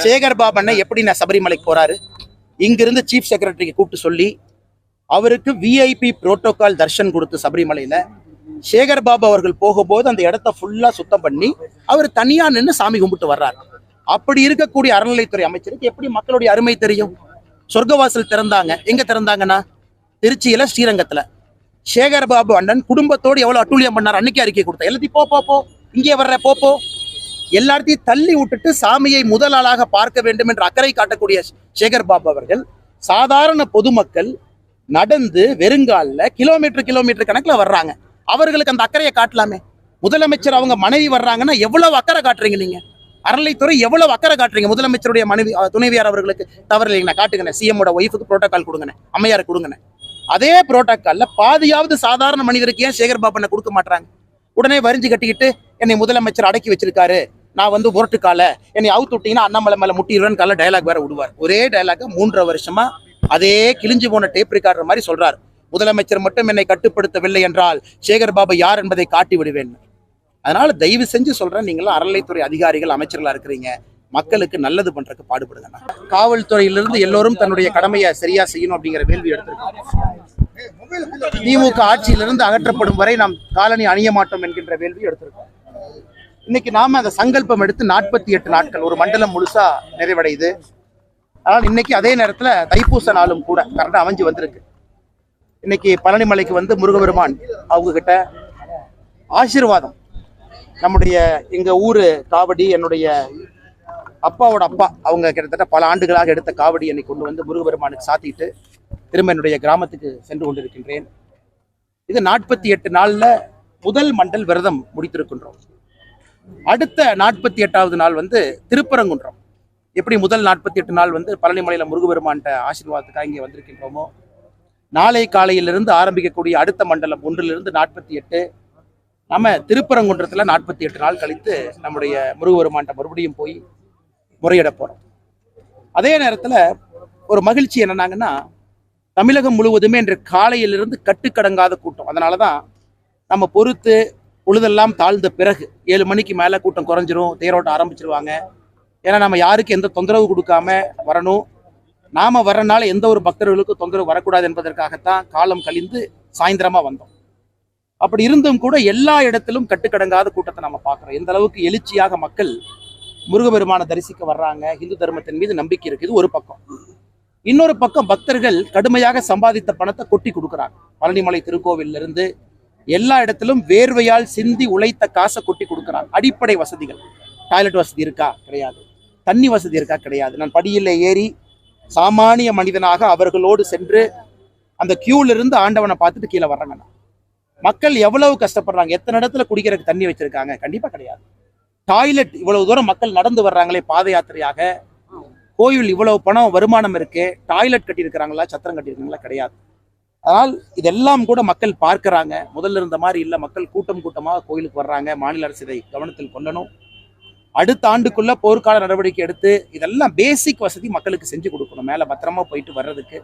சேகர் பாபண்ண எப்படி நான் சபரிமலைக்கு போறாரு? இங்கிருந்து சீஃப் செக்ரட்டரிக்கு கூப்பிட்டு சொல்லி அவருக்கு விஐபி புரோட்டோகால் தர்ஷன் கொடுத்து சபரிமலையில சேகர் பாபு அவர்கள் போகும்போது அந்த இடத்த ஃபுல்லா சுத்தம் பண்ணி அவர் தனியா நின்று சாமி கும்பிட்டு வர்றாரு. அப்படி இருக்கக்கூடிய அறநிலைத்துறை அமைச்சருக்கு எப்படி மக்களுடைய அருமை தெரியும்? சொர்க்கவாசல் திறந்தாங்க. எங்க திறந்தாங்கன்னா? திருச்சியில ஸ்ரீரங்கத்துல. சேகர் பாபு அண்ணன் குடும்பத்தோடு எவ்வளவு அட்டூழியம் பண்ணார்? அன்னைக்கு அறிக்கை கொடுத்தா எல்லாத்தையும் போ போ இங்கே வர்ற போ. எல்லாத்தையும் தள்ளி விட்டுட்டு சாமியை முதல் ஆளாக பார்க்க வேண்டும் என்ற அக்கறை காட்டக்கூடிய சேகர் பாபு அவர்கள் சாதாரண பொதுமக்கள் நடந்து வெறுங்காலில் கிலோமீட்டர் கிலோமீட்டர் கணக்கில் வர்றாங்க. அவர்களுக்கு அந்த அக்கறையை காட்டலாமே. முதலமைச்சர் அவங்க மனைவி வர்றாங்கன்னா எவ்வளவு அக்கறை காட்டுறீங்க நீங்க? அறநிலைத்துறை எவ்வளவு அக்கறை காட்டுறீங்க? முதலமைச்சருடைய மனைவி துணைவியார் அவர்களுக்கு தவறு இல்லைங்கண்ணா காட்டுங்கண்ணே. சிஎம்மோட ஒய்ஃபுக்கு புரோட்டோக்கால் கொடுங்கண்ணே. அம்மையாரை கொடுங்கண்ணே. அதே புரோட்டோகால்ல பாதியாவது சாதாரண மனிதருக்கு ஏன் சேகர் பாபனை கொடுக்க மாட்டாங்க உடனே வரிஞ்சு கட்டிக்கிட்டு என்னை முதலமைச்சர் அடக்கி வச்சிருக்காரு. நான் வந்து முரட்டுக்கால என்னை அவுத்து விட்டீங்கன்னா அண்ணாமலை மேல முட்டிடுவேன் கால டயலாக் வேற விடுவார். ஒரே டயலாக மூன்றரை வருஷமா அதே கிழிஞ்சு போன டேப் ரெக்கார்டர் மாதிரி சொல்றார். முதலமைச்சர் மட்டும் என்னை கட்டுப்படுத்தவில்லை என்றால் சேகர் பாபு யார் என்பதை காட்டி விடுவேன். அதனால தயவு செஞ்சு சொல்றேன் நீங்களும் அறநிலைத்துறை அதிகாரிகள் அமைச்சர்களா இருக்கிறீங்க. மக்களுக்கு நல்லது பண்றதுக்கு பாடுபடுங்கண்ணா காவல்துறையிலிருந்து எல்லோரும் தன்னுடைய கடமையை சரியா செய்யணும் அப்படிங்கிற வேள்வி எடுத்திருக்கோம். திமுக ஆட்சியிலிருந்து அகற்றப்படும் வரை நாம் காலனி அணிய மாட்டோம் என்கின்ற வேள்வி எடுத்திருக்கோம். இன்னைக்கு நாம அந்த சங்கல்பம் எடுத்து நாற்பத்தி எட்டு நாட்கள் ஒரு மண்டலம் முழுசா நிறைவடையுது. ஆனால் இன்னைக்கு அதே நேரத்துல தைப்பூச நாளும் கூட கரெக்டாக அமைஞ்சு வந்திருக்கு. இன்னைக்கு பழனிமலைக்கு வந்து முருகபெருமான் அவங்க கிட்ட ஆசீர்வாதம். நம்முடைய எங்க ஊரு காவடி என்னுடைய அப்பாவோட அப்பா அவங்க கிட்டத்தட்ட பல ஆண்டுகளாக எடுத்த காவடி என்னை கொண்டு வந்து முருகபெருமானுக்கு சாத்திட்டு திரும்ப என்னுடைய கிராமத்துக்கு சென்று கொண்டிருக்கின்றேன். இது நாற்பத்தி எட்டு நாளில் முதல் மண்டல் விரதம் முடித்திருக்கின்றோம். அடுத்த நாற்பத்தி எட்டாவது நாள் வந்து திருப்பரங்குன்றம். எப்படி முதல் நாற்பத்தி எட்டு நாள் வந்து பழனிமலையில முருகபெருமான்கிட்ட ஆசீர்வாதத்துக்காக இங்கே வந்திருக்கின்றோமோ நாளை காலையிலிருந்து ஆரம்பிக்கக்கூடிய அடுத்த மண்டலம் ஒன்றிலிருந்து நாற்பத்தி எட்டு நம்ம திருப்பரங்குன்றத்துல நாற்பத்தி எட்டு நாள் கழித்து நம்முடைய முருகபெருமான்கிட்ட மறுபடியும் போய் முறையிட போறோம். அதே நேரத்துல ஒரு மகிழ்ச்சி என்னன்னாங்கன்னா தமிழகம் முழுவதுமே இன்று காலையிலிருந்து கட்டுக்கடங்காத கூட்டம். அதனால தான் நம்ம பொறுத்து பொழுதெல்லாம் தாழ்ந்த பிறகு ஏழு மணிக்கு மேலே கூட்டம் குறைஞ்சிரும் தேரோட்டம் ஆரம்பிச்சிருவாங்க. ஏன்னா நம்ம யாருக்கு எந்த தொந்தரவு கொடுக்காம வரணும்? நாம வரனால எந்த ஒரு பக்தர்களுக்கும் தொந்தரவு வரக்கூடாது என்பதற்காகத்தான் காலம் கழிந்து சாயந்தரமாக வந்தோம். அப்படி இருந்தும் கூட எல்லா இடத்திலும் கட்டுக்கடங்காத கூட்டத்தை நம்ம பார்க்குறோம். எந்த அளவுக்கு எழுச்சியாக மக்கள் முருகபெருமானை தரிசிக்க வர்றாங்க இந்து தர்மத்தின் மீது நம்பிக்கை இருக்குது ஒரு பக்கம். இன்னொரு பக்கம் பக்தர்கள் கடுமையாக சம்பாதித்த பணத்தை கொட்டி கொடுக்குறாங்க. பழனிமலை திருக்கோவிலிருந்து எல்லா இடத்திலும் வேர்வையால் சிந்தி உழைத்த காசை கொட்டி கொடுக்குறாங்க அடிப்படை வசதிகள். டாய்லெட் வசதி இருக்கா? கிடையாது. தண்ணி வசதி இருக்கா? கிடையாது. நான் படியில் ஏறி சாமானிய மனிதனாக அவர்களோடு சென்று அந்த queueல இருந்து ஆண்டவனை பார்த்துட்டு கீழே வர்றாங்க மக்கள் எவ்வளவு கஷ்டப்படுறாங்க? எத்தனை இடத்துல குடிக்கிறதுக்கு தண்ணி வச்சிருக்காங்க? கண்டிப்பா கிடையாது. டாய்லெட் இவ்வளவு தூரம் மக்கள் நடந்து வர்றாங்களே பாத யாத்திரையாக. கோயில் இவ்வளவு பணம் வருமானம் இருக்கு. டாய்லெட் கட்டியிருக்கிறாங்களா? சத்திரம் கட்டியிருக்காங்களா கிடையாது. அதனால் இதெல்லாம் கூட மக்கள் பார்க்குறாங்க. முதல்ல இருந்த மாதிரி இல்லை மக்கள் கூட்டம் கூட்டமாக கோயிலுக்கு வர்றாங்க. மாநில அரசு இதை கவனத்தில் கொள்ளணும். அடுத்த ஆண்டுக்குள்ள போர்க்கால நடவடிக்கை எடுத்து இதெல்லாம் பேசிக் வசதி மக்களுக்கு செஞ்சு கொடுக்கணும். மேலே பத்திரமா போயிட்டு வர்றதுக்கு.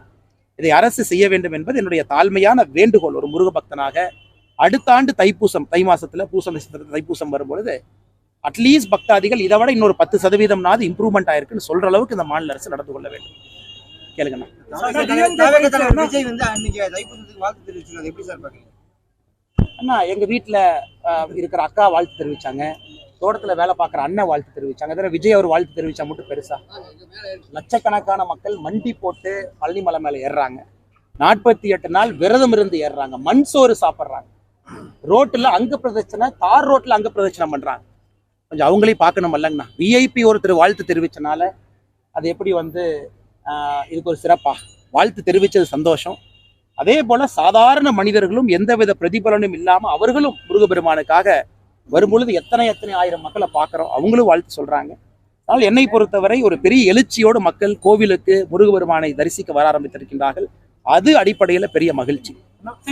இதை அரசு செய்ய வேண்டும் என்பது என்னுடைய தாழ்மையான வேண்டுகோள். ஒரு முருக பக்தனாக அடுத்த ஆண்டு தைப்பூசம் தை மாசத்துல பூசம் நட்சத்திரத்துல தைப்பூசம் வரும்பொழுது அட்லீஸ்ட் பக்தாதிகள் இதை விட இன்னொரு பத்து சதவீதம்னாவது இம்ப்ரூவ்மெண்ட் ஆயிருக்குன்னு சொல்ற அளவுக்கு இந்த மாநில அரசு நடந்து கொள்ள வேண்டும். கேளுங்கண்ணா. தமிழக தலைவர் விஜய் வந்து அன்னைக்கு தைப்பூசத்துக்கு வாழ்த்து தெரிவிச்சிருக்காரு. எப்படி சார் அண்ணா எங்க வீட்டில் இருக்கிற அக்கா வாழ்த்து தெரிவிச்சாங்க. தோட்டத்துல வேலை பார்க்குற அண்ணன் வாழ்த்து தெரிவிச்சாங்க. அதில் விஜய் அவர் வாழ்த்து தெரிவிச்சா மட்டும் பெருசா. லட்சக்கணக்கான மக்கள் மண்டி போட்டு பழனிமலை மேலே ஏறுறாங்க. நாற்பத்தி எட்டு நாள் விரதம் இருந்து ஏறுறாங்க. மண் சோறு சாப்பிட்றாங்க. ரோட்டில் அங்க பிரதட்சணை தார் ரோட்டில் அங்க பிரதட்சணை பண்றாங்க. கொஞ்சம் அவங்களையும் பார்க்கணும் இல்லைங்கண்ணா. விஐபி ஒருத்தர் வாழ்த்து தெரிவிச்சனால அது எப்படி வந்து இதுக்கு ஒரு சிறப்பா. வாழ்த்து தெரிவிச்சது சந்தோஷம். அதே போல சாதாரண மனிதர்களும் எந்தவித பிரதிபலனும் இல்லாம அவர்களும் முருகப்பெருமானுக்காக வரும்பொழுது எத்தனை எத்தனை ஆயிரம் மக்களை பார்க்குறோம்? அவங்களும் வாழ்த்து சொல்றாங்க. அதனால் என்னை பொறுத்தவரை ஒரு பெரிய எழுச்சியோடு மக்கள் கோவிலுக்கு முருகப்பெருமானை தரிசிக்க வர ஆரம்பித்திருக்கின்றார்கள். அது அடிப்படையில பெரிய மகிழ்ச்சி.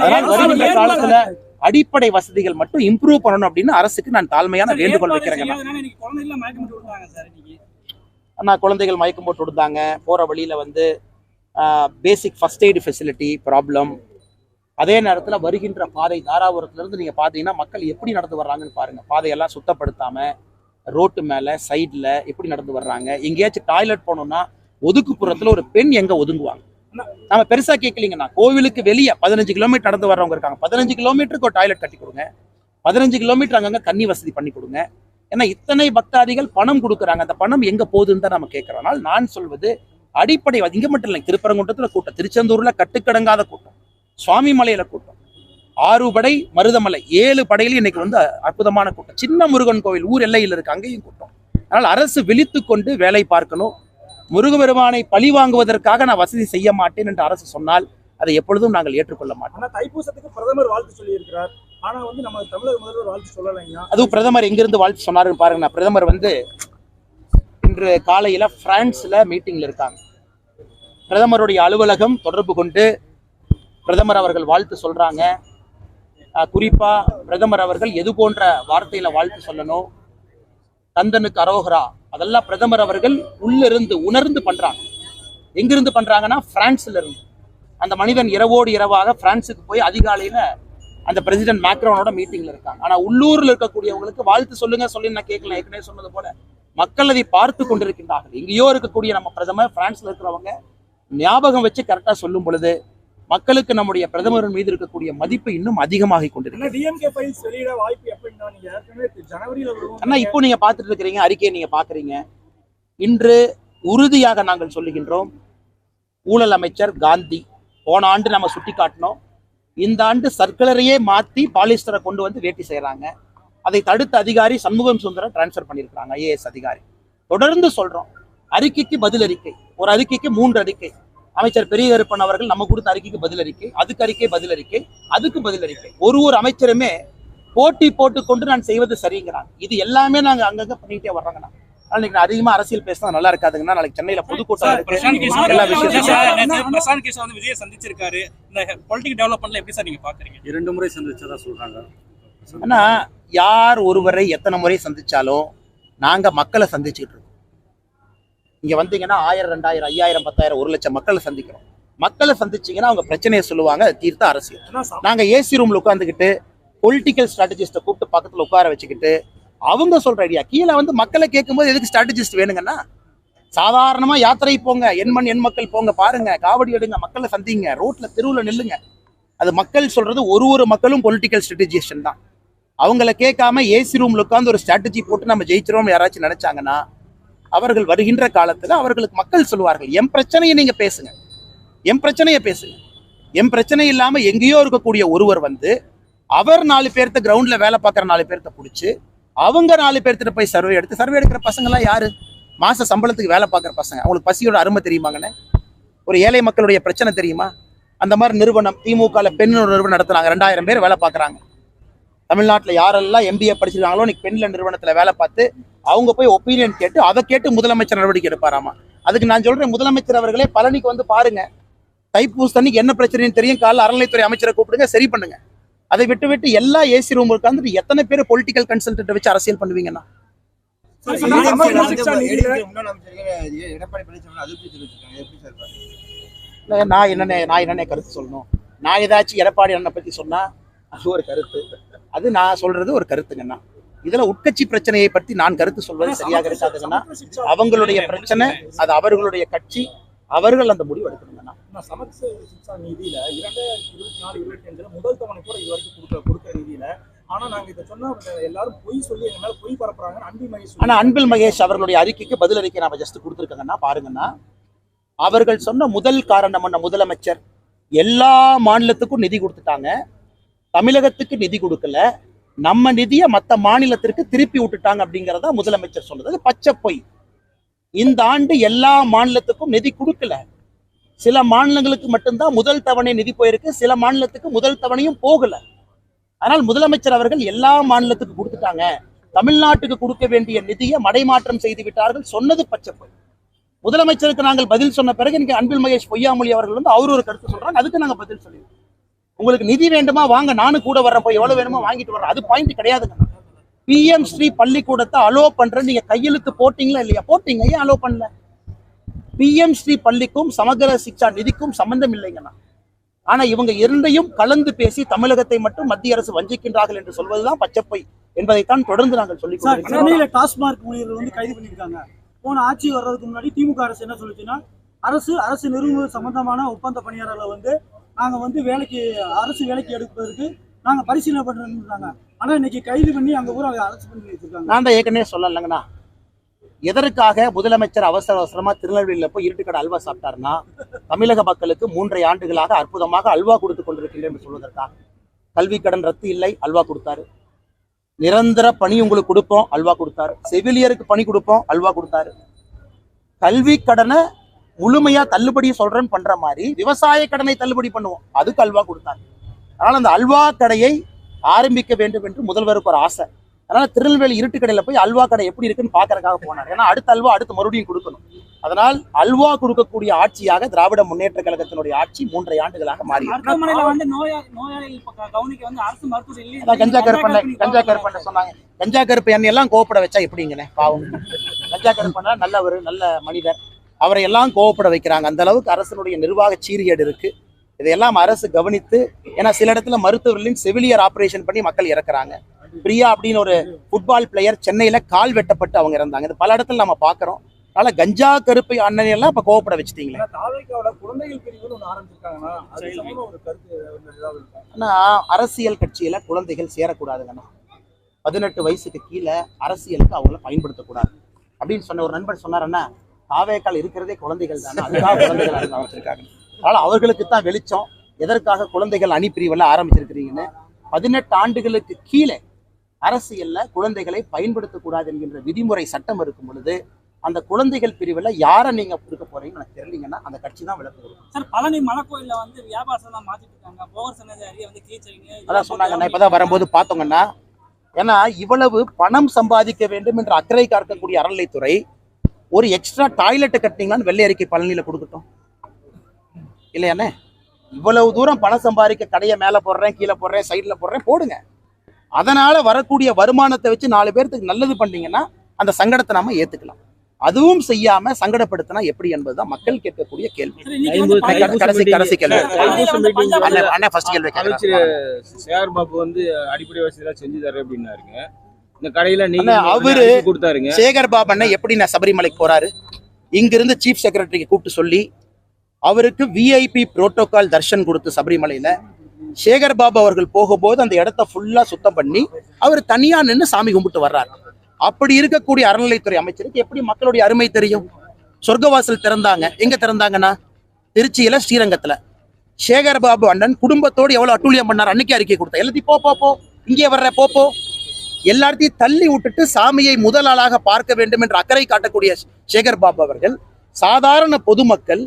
அதனால் வருகின்ற காலத்துல அடிப்படை வசதிகள் மட்டும் இம்ப்ரூவ் பண்ணணும் அப்படின்னு அரசுக்கு நான் தாழ்மையான வேண்டுகோள் வைக்கிறேங்க அண்ணா குழந்தைகள் மயக்கம் போட்டு விடுந்தாங்க போற வழியில வந்து basic first aid facility problem அதே நேரத்தில் வருகின்ற பாதை தாராபுரத்துல இருந்து நீங்க பார்த்தீங்கன்னா மக்கள் எப்படி நடந்து வர்றாங்கன்னு பாருங்க. பாதையெல்லாம் சுத்தப்படுத்தாம ரோட்டு மேலே சைடில் எப்படி நடந்து வர்றாங்க. எங்கேயாச்சும் டாய்லெட் போனோம்னா ஒதுக்குப்புறத்தில் ஒரு பெண் எங்கே ஒதுங்குவாங்க? நம்ம பெருசாக கேட்கலீங்கண்ணா கோவிலுக்கு வெளியே பதினஞ்சு கிலோமீட்டர் நடந்து வர்றவங்க இருக்காங்க. பதினஞ்சு கிலோமீட்டருக்கு ஒரு டாய்லெட் கட்டி கொடுங்க. பதினஞ்சு கிலோமீட்டர் அங்கங்கே தண்ணி வசதி பண்ணி கொடுங்க. ஏன்னா இத்தனை பக்தாதிகள் பணம் கொடுக்குறாங்க. அந்த பணம் எங்க போகுதுன்னு தான் நம்ம கேட்குறோம். நான் சொல்வது அடிப்படை இங்கே மட்டும் இல்லை திருப்பரங்குன்றத்தில் கூட்டம். திருச்செந்தூரில் கட்டுக்கடங்காத கூட்டம். சுவாமி மலையில கூட்டம். ஆறு படை மருதமலை ஏழு படையிலும் இன்னைக்கு வந்து அற்புதமான கூட்டம். சின்ன முருகன் கோவில் ஊர் எல்லையில் இருக்கு அங்கேயும் கூட்டம். அதனால் அரசு விழித்து கொண்டு வேலை பார்க்கணும். முருகபெருமானை பழி வாங்குவதற்காக நான் வசதி செய்ய மாட்டேன் என்று அரசு சொன்னால் அதை எப்பொழுதும் நாங்கள் ஏற்றுக்கொள்ள மாட்டோம். தைப்பூசத்துக்கு பிரதமர் வாழ்த்து சொல்லியிருக்கிறார். ஆனா வந்து நம்ம தமிழக முதல்வர் வாழ்த்து சொல்லலைங்க. அதுவும் பிரதமர் எங்கிருந்து வாழ்த்து சொன்னாருன்னு பாருங்கண்ணா. பிரதமர் வந்து இன்று காலையில பிரான்ஸ்ல மீட்டிங்ல இருக்காங்க. பிரதமருடைய அலுவலகம் தொடர்பு கொண்டு பிரதமர் அவர்கள் வாழ்த்து சொல்றாங்க. குறிப்பா பிரதமர் அவர்கள் எது போன்ற வார்த்தையில வாழ்த்து சொல்லணும்? தந்தனுக்கு அரோகரா. அதெல்லாம் பிரதமர் அவர்கள் உள்ளிருந்து உணர்ந்து பண்றாங்க. எங்கிருந்து பண்றாங்கன்னா பிரான்ஸ்ல இருந்து. அந்த மனிதன் இரவோடு இரவாக பிரான்ஸுக்கு போய் அதிகாலையில அந்த பிரசிடென்ட் மேக்ரோனோட மீட்டிங்ல இருக்காங்க. ஆனா உள்ளூர்ல இருக்கக்கூடியவங்களுக்கு வாழ்த்து சொல்லுங்க சொல்லி நான் கேட்கல ஏற்கனவே சொன்னது போல. மக்கள் அதை பார்த்து கொண்டிருக்கின்றார்கள். எங்கேயோ இருக்கக்கூடிய நம்ம பிரதமர் பிரான்ஸ்ல இருக்கிறவங்க ஞாபகம் வச்சு கரெக்டா சொல்லும் பொழுது மக்களுக்கு நம்முடைய பிரதமரின் மீது இருக்கக்கூடிய மதிப்பு இன்னும் அதிகமாகிக் கொண்டிருக்கு ஆனா இப்போ நீங்க பார்த்துட்டு இருக்கிறீங்க அறிக்கையை நீங்க பாக்குறீங்க இன்று உறுதியாக நாங்கள் சொல்லுகின்றோம் ஊழல் அமைச்சர் காந்தி போன ஆண்டு நம்ம சுட்டி காட்டினோம் இந்த ஆண்டு சர்க்குலரையே மாத்தி பாலிஸ்டரை கொண்டு வந்து வேட்டி செய்கிறாங்க அதை தடுத்த அதிகாரி சண்முகம் சுந்தரம் டிரான்ஸ்ஃபர் பண்ணியிருக்கிறாங்க ஐஏஎஸ் அதிகாரி. தொடர்ந்து சொல்றோம் அறிக்கைக்கு பதில் அறிக்கை. ஒரு அறிக்கைக்கு மூன்று அறிக்கை. அமைச்சர் பெரிய கருப்பன் அவர்கள் நம்ம கொடுத்த அறிக்கைக்கு பதில் அறிக்கை அதுக்கு அறிக்கை பதில் அறிக்கை அதுக்கு பதில் அறிக்கை. ஒரு ஒரு அமைச்சருமே போட்டி போட்டுக்கொண்டு நான் செய்வது சரிங்கிறாங்க. இது எல்லாமே நாங்க அங்கங்கே பண்ணிட்டே வர்றோங்கண்ணா இன்னைக்கு அதிகமா அரசியல் பேசினா நல்லா இருக்காதுங்கன்னா நாளைக்கு சென்னையில பொதுக்கூட்டம் எல்லா நேத்து பிரசாந்த் கிஷோர் வந்து விஜய் சந்திச்சிருக்காரு. இந்த பொலிட்டிக் டெவலப்மெண்ட்ல எப்படி சார் நீங்க பாக்குறீங்க? இரண்டு முறை சந்திச்சதா சொல்றாங்க. ஆனா யார் ஒருவரை எத்தனை முறை சந்திச்சாலும் நாங்க மக்களை சந்திச்சுக்கிட்டு இருக்கோம். இங்க வந்தீங்கன்னா ஆயிரம் ரெண்டாயிரம் ஐயாயிரம் பத்தாயிரம் ஒரு லட்சம் மக்களை சந்திக்கிறோம். மக்களை சந்திச்சீங்கன்னா அவங்க பிரச்சனையை சொல்லுவாங்க தீர்த்த அரசியல். நாங்க ஏசி ரூம்ல உட்காந்துக்கிட்டு பொலிட்டிக்கல் ஸ்ட்ராட்டஜிஸ்ட்டை கூப்பிட்டு பக்கத்துல உட்கார வச்சுக்கிட்டு அவங்க சொல்ற ஐடியா கீழே வந்து மக்களை கேட்கும்போது எதுக்கு ஸ்ட்ராட்டஜிஸ்ட் வேணுங்கன்னா சாதாரணமா யாத்திரை போங்க என் மண் என் மக்கள் போங்க பாருங்க காவடி எடுங்க மக்களை சந்திங்க ரோட்ல தெருவுல நில்லுங்க. அது மக்கள் சொல்றது ஒரு ஒரு மக்களும் பொலிட்டிக்கல் ஸ்ட்ராட்டஜிஸ்டன் தான். அவங்கள கேட்காம ஏசி ரூம்ல உட்காந்து ஒரு ஸ்ட்ராட்டஜி போட்டு நம்ம ஜெயிச்சிரோம் யாராச்சும் நினைச்சாங்கன்னா அவர்கள் வருகின்ற காலத்துல அவர்களுக்கு மக்கள் சொல்லுவார்கள் என் பிரச்சனையை நீங்க பேசுங்க. என் பிரச்சனையை பேசுங்க. என் பிரச்சனை இல்லாம எங்கேயோ இருக்கக்கூடிய ஒருவர் வந்து அவர் நாலு பேர்த்த கிரவுண்ட்ல வேலை பார்க்குற நாலு பேர்த்த பிடிச்சி அவங்க நாலு பேர்த்திட்ட போய் சர்வே எடுத்து சர்வே எடுக்கிற பசங்கள்லாம் யாரு? மாச சம்பளத்துக்கு வேலை பார்க்குற பசங்க. அவங்களுக்கு பசியோட அருமை தெரியுமாங்கண்ணே? ஒரு ஏழை மக்களுடைய பிரச்சனை தெரியுமா? அந்த மாதிரி நிறுவனம் திமுகவில் பெண்ணோட நிறுவனம் நடத்துறாங்க. ரெண்டாயிரம் பேர் வேலை பார்க்குறாங்க. தமிழ்நாட்டில் யாரெல்லாம் எம்பிஏ படிச்சிருக்காங்களோ இன்னைக்கு பெண்ணில் நிறுவனத்தில் வேலை பார்த்து அவங்க போய் ஒப்பீனியன் கேட்டு அதை கேட்டு முதலமைச்சர் நடவடிக்கை எடுப்பாராமா? அதுக்கு நான் சொல்றேன் முதலமைச்சர் அவர்களே பழனிக்கு வந்து பாருங்க. தைப்பூசத்தன்னைக்கு என்ன பிரச்சனைன்னு தெரியும்? காலைல அறநிலைத்துறை அமைச்சரை கூப்பிடுங்க சரி பண்ணுங்க. அதை விட்டு விட்டு எல்லா ஏசி ரூம் உட்காந்துட்டு எத்தனை பேர் பொலிட்டிக்கல் கன்சல்டன்ட் வச்சு அரசியல்? இல்ல, நான் என்னென்ன நான் என்னென்ன கருத்து சொல்லணும்? நான் ஏதாச்சும் எடப்பாடி அண்ணனை பத்தி சொன்னா அது ஒரு கருத்து. அது நான் சொல்றது ஒரு கருத்துங்கண்ணா. இதுல உட்கட்சி பிரச்சனையை பற்றி நான் கருத்து சொல்வது சரியாக இருக்காதுங்கன்னா அவங்களுடைய பிரச்சனை அது அவர்களுடைய கட்சி அவர்கள் அந்த முடிவு எடுக்கணுங்கண்ணா நான் சமத்துவ சிக்ஷா நிதியில இரண்டாயிரத்தி இருபத்தி நாலு இருபத்தி அஞ்சுல முதல் தவணை கூட இது வரைக்கும் கொடுக்க கொடுக்குற நிதியில. ஆனா நாங்க இதை சொன்னா எல்லாரும் பொய் சொல்லி எங்க மேல பொய் பரப்புறாங்க அன்பி மகேஷ் ஆனா அன்பில் மகேஷ் அவர்களுடைய அறிக்கைக்கு பதில் அறிக்கை நாம ஜஸ்ட் கொடுத்துருக்காங்கன்னா பாருங்கன்னா அவர்கள் சொன்ன முதல் காரணம் என்ன? முதலமைச்சர். எல்லா மாநிலத்துக்கும் நிதி கொடுத்துட்டாங்க. தமிழகத்துக்கு நிதி கொடுக்கல. நம்ம நிதியை மற்ற மாநிலத்திற்கு திருப்பி விட்டுட்டாங்க அப்படிங்கிறதா முதலமைச்சர் சொன்னது. பச்சை பொய். இந்த ஆண்டு எல்லா மாநிலத்துக்கும் நிதி கொடுக்கல. சில மாநிலங்களுக்கு மட்டும்தான் முதல் தவணை நிதி போயிருக்கு சில மாநிலத்துக்கு முதல் தவணையும் போகல. ஆனால் முதலமைச்சர் அவர்கள் எல்லா மாநிலத்துக்கு கொடுத்துட்டாங்க. தமிழ்நாட்டுக்கு கொடுக்க வேண்டிய நிதியை மடைமாற்றம் செய்து விட்டார்கள் சொன்னது பச்சை பொய். முதலமைச்சருக்கு நாங்கள் பதில் சொன்ன பிறகு இன்னைக்கு அன்பில் மகேஷ் பொய்யாமொழி அவர்கள் வந்து அவர் ஒரு கருத்து சொல்றாங்க அதுக்கு நாங்க பதில் சொல்லிடுவோம் உங்களுக்கு நிதி வேண்டுமா வாங்க நானும் கூட வர்றப்போ போய் எவ்வளவு வேணுமோ வாங்கிட்டு வர்றோம் அது பாயிண்ட் கிடையாதுங்க. பிஎம் ஸ்ரீ பள்ளிக்கூடத்தை அலோ பண்றேன். நீங்க கையெழுத்து போட்டீங்களா இல்லையா? போட்டீங்க. ஏன் அலோ பண்ணல? பிஎம் ஸ்ரீ பள்ளிக்கும் சமகர சிக்ஷா நிதிக்கும் சம்பந்தம் இல்லைங்கண்ணா. ஆனா இவங்க இரண்டையும் கலந்து பேசி தமிழகத்தை மட்டும் மத்திய அரசு வஞ்சிக்கின்றார்கள் என்று சொல்வதுதான் பச்சப்பை என்பதைத்தான் தொடர்ந்து நாங்கள் கொண்டிருக்கிறோம். சென்னையில டாஸ்மாக் ஊழியர்கள் வந்து கைது பண்ணியிருக்காங்க. போன ஆட்சி வர்றதுக்கு முன்னாடி திமுக அரசு என்ன சொல்லுச்சுன்னா அரசு அரசு நிறுவனம் சம்பந்தமான ஒப்பந்த பணியாளர்களை வந்து நாங்க வந்து வேலைக்கு அரசு வேலைக்கு எடுப்பதற்கு நாங்க பரிசீலனை பண்றோம்ன்றாங்க. ஆனா இன்னைக்கு கைது பண்ணி அங்க ஊரை அரசு பண்ணி வச்சிருக்காங்க. நான் தான் ஏற்கனவே சொல்லலைங்கண்ணா. எதற்காக முதலமைச்சர் அவசர அவசரமா திருநெல்வேலியில போய் இருட்டுக்கடை அல்வா சாப்பிட்டாருன்னா தமிழக மக்களுக்கு மூன்றை ஆண்டுகளாக அற்புதமாக அல்வா கொடுத்து கொண்டிருக்கின்றேன் என்று சொல்வதற்காக கல்வி கடன் ரத்து இல்லை அல்வா கொடுத்தாரு. நிரந்தர பணி உங்களுக்கு கொடுப்போம் அல்வா கொடுத்தாரு. செவிலியருக்கு பணி கொடுப்போம் அல்வா கொடுத்தாரு. கல்வி கடனை முழுமையா தள்ளுபடி சொல்றேன்னு பண்ற மாதிரி விவசாய கடனை தள்ளுபடி பண்ணுவோம் அதுக்கு அல்வா கொடுத்தாரு. அதனால அந்த அல்வா கடையை ஆரம்பிக்க வேண்டும் என்று முதல்வருக்கு ஒரு ஆசை. அதனால திருநெல்வேலி இருட்டு கடையில போய் அல்வா கடை எப்படி இருக்குன்னு பாக்குறதுக்காக போனார். ஏன்னா அடுத்த அல்வா அடுத்து மறுபடியும் கொடுக்கணும். அதனால் அல்வா கொடுக்கக்கூடிய ஆட்சியாக திராவிட முன்னேற்ற கழகத்தினுடைய ஆட்சி மூன்றரை ஆண்டுகளாக மாறி கஞ்சா கருப்பண்ண கஞ்சா கருப்பண்ண சொன்னாங்க. கஞ்சா கருப்பு எண்ணெய் எல்லாம் கோவப்பட வச்சா எப்படிங்கண்ணே? பாவம். கஞ்சா கருப்பண்ணா நல்லவர் நல்ல மனிதர். அவரை எல்லாம் கோவப்பட வைக்கிறாங்க. அந்த அளவுக்கு அரசனுடைய நிர்வாக சீர்கேடு இருக்கு. இதையெல்லாம் அரசு கவனித்து ஏன்னா சில இடத்துல மருத்துவர்களின் செவிலியர் ஆபரேஷன் பண்ணி மக்கள் இறக்குறாங்க. பிரியா அப்படின்னு ஒரு ஃபுட்பால் பிளேயர் சென்னையில கால் வெட்டப்பட்டு அவங்க இறந்தாங்க. இது பல இடத்துல நம்ம பார்க்கறோம். அதனால கஞ்சா கருப்பை அண்ணனை எல்லாம் இப்ப கோவப்பட வச்சுட்டீங்களே? ஆனா அரசியல் கட்சியில குழந்தைகள் சேரக்கூடாதுங்கண்ணா. பதினெட்டு வயசுக்கு கீழே அரசியலுக்கு அவங்கள பயன்படுத்தக்கூடாது. அப்படின்னு சொன்ன ஒரு நண்பர் சொன்னாருன்னா தாவேக்கால் இருக்கிறதே குழந்தைகள் தானே அதுக்காக குழந்தைகள் வச்சிருக்காங்க அதனால அவர்களுக்கு தான் வெளிச்சம். எதற்காக குழந்தைகள் அணி பிரிவெல்லாம் ஆரம்பிச்சிருக்கிறீங்கன்னு பதினெட்டு ஆண்டுகளுக்கு கீழே அரசியல்ல குழந்தைகளை பயன்படுத்தக்கூடாது என்கின்ற விதிமுறை சட்டம் இருக்கும் பொழுது அந்த குழந்தைகள் பிரிவில் யாரை நீங்க கொடுக்க போறீங்கன்னு எனக்கு தெரியலீங்கன்னா அந்த கட்சி தான் விளக்கு கொடுக்கும். சார் பழனி மலைக்கோயில்ல வந்து வியாபாரத்தை மாத்திட்டு இருக்காங்க. போகர் வந்து கீச்சரிங்க அதான் சொன்னாங்க. நான் இப்பதான் வரும்போது பார்த்தோங்கன்னா ஏன்னா இவ்வளவு பணம் சம்பாதிக்க வேண்டும் என்ற அக்கறை காக்கக்கூடிய அறநிலைத்துறை ஒரு எக்ஸ்ட்ரா டாய்லெட்டை கட்டினீங்களான்னு வெள்ளை அறிக்கை பழனியில கொடுக்கட்டும். இல்லையாண்ணே இவ்வளவு தூரம் பணம் சம்பாதிக்க கடையை மேலே போடுறேன் கீழே போடுறேன் சைடில் போடுறேன் போடுங்க. அதனால வரக்கூடிய வருமானத்தை வச்சு நாலு பேர்த்துக்கு நல்லது பண்ணீங்கன்னா அந்த சங்கடத்தை நாம ஏத்துக்கலாம். அதுவும் செய்யாம சங்கடப்படுத்தினா எப்படி என்பதுதான் மக்கள் கேட்கக்கூடிய கேள்வி. அண்ணே, கடைசி கடைசி கேள்வி. அண்ணே அண்ணே ஃபர்ஸ்ட் கேள்வி சேகர் பாபு வந்து அடிப்படை வசதி எல்லாம் செஞ்சு தரேன் அப்படின்னாருங்க இந்த கடையில நீங்க அண்ணா, அவரு- கொடுத்தாருங்க சேகர் பாபு அண்ணன் எப்படி நான் சபரிமலைக்கு போறாரு? இங்கிருந்து சீஃப் செக்ரட்டரிக்கு கூப்பிட்டு சொல்லி அவருக்கு விஐபி புரோட்டோகால் தர்ஷன் கொடுத்து சபரிமலையில சேகர் பாபு அவர்கள் போகும்போது அந்த இடத்த ஃபுல்லா சுத்தம் பண்ணி அவர் தனியா நின்று சாமி கும்பிட்டு வர்றார். அப்படி இருக்கக்கூடிய அறநிலைத்துறை அமைச்சருக்கு எப்படி மக்களுடைய அருமை தெரியும்? சொர்க்கவாசல் திறந்தாங்க. எங்க திறந்தாங்கன்னா? திருச்சியில ஸ்ரீரங்கத்துல. சேகர் பாபு அண்ணன் குடும்பத்தோடு எவ்வளவு அட்டூழியம் பண்ணார்? அன்னைக்கு அறிக்கை கொடுத்தா எல்லாத்தையும் போ போ இங்கே வர்ற போப்போ போ. எல்லாத்தையும் தள்ளி விட்டுட்டு சாமியை முதல் ஆளாக பார்க்க வேண்டும் என்ற அக்கறை காட்டக்கூடிய சேகர் பாபு அவர்கள் சாதாரண பொதுமக்கள்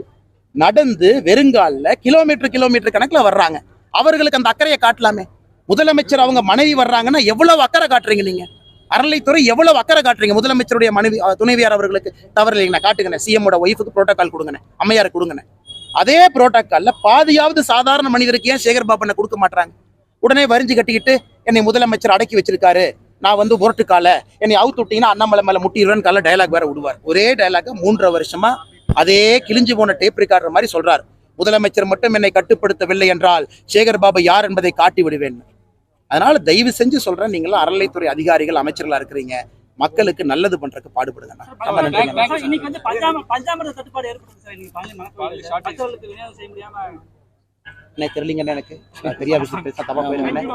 நடந்து வெறுங்காலில் கிலோமீட்டர் கிலோமீட்டர் கணக்கில் வர்றாங்க. அவர்களுக்கு அந்த அக்கறையை காட்டலாமே. முதலமைச்சர் அவங்க மனைவி வர்றாங்கன்னா எவ்வளவு அக்கறை காட்டுறீங்க நீங்க? அறநிலைத்துறை எவ்வளவு அக்கறை காட்டுறீங்க? முதலமைச்சருடைய மனைவி துணைவியார் அவர்களுக்கு தவறு இல்லைங்கண்ணா காட்டுங்கண்ணே சிஎம்மோட ஒய்ஃபுக்கு புரோட்டோகால் கொடுங்கண்ணே. அம்மையார் கொடுங்கண்ணே. அதே புரோட்டோகால்ல பாதியாவது சாதாரண மனிதருக்கு ஏன் சேகர் பாபனை கொடுக்க மாட்டாங்க உடனே வரிஞ்சு கட்டிக்கிட்டு என்னை முதலமைச்சர் அடக்கி வச்சிருக்காரு. நான் வந்து முரட்டுக்கால என்னை அவுத்து விட்டீங்கன்னா அண்ணாமலை மேல முட்டிடுவேன் கால டயலாக் வேற விடுவார். ஒரே டைலாக மூன்றரை வருஷமா அதே கிழிஞ்சு போன டேப் ரெக்கார்டர் மாதிரி சொல்றார். முதலமைச்சர் மட்டும் என்னை கட்டுப்படுத்தவில்லை என்றால் சேகர் பாபு யார் என்பதை காட்டி விடுவேன். அதனால தயவு செஞ்சு சொல்றேன் நீங்களும் அறநிலைத்துறை அதிகாரிகள் அமைச்சர்களா இருக்கிறீங்க. மக்களுக்கு நல்லது பண்றதுக்கு பாடுபடுங்க ரொம்ப நன்றிங்க சார், இன்னைக்கு வந்து பஞ்சாம பஞ்சாமிரத தட்டுப்பாடு ஏற்படுது சார். இன்னைக்கு பழனி மலைக்கோயில்ல பக்தர்களுக்கு விநியோகம் செய்ய முடியாம எனக்கு. பெரிய விஷயம் பேச தப்பா போயிருவேன்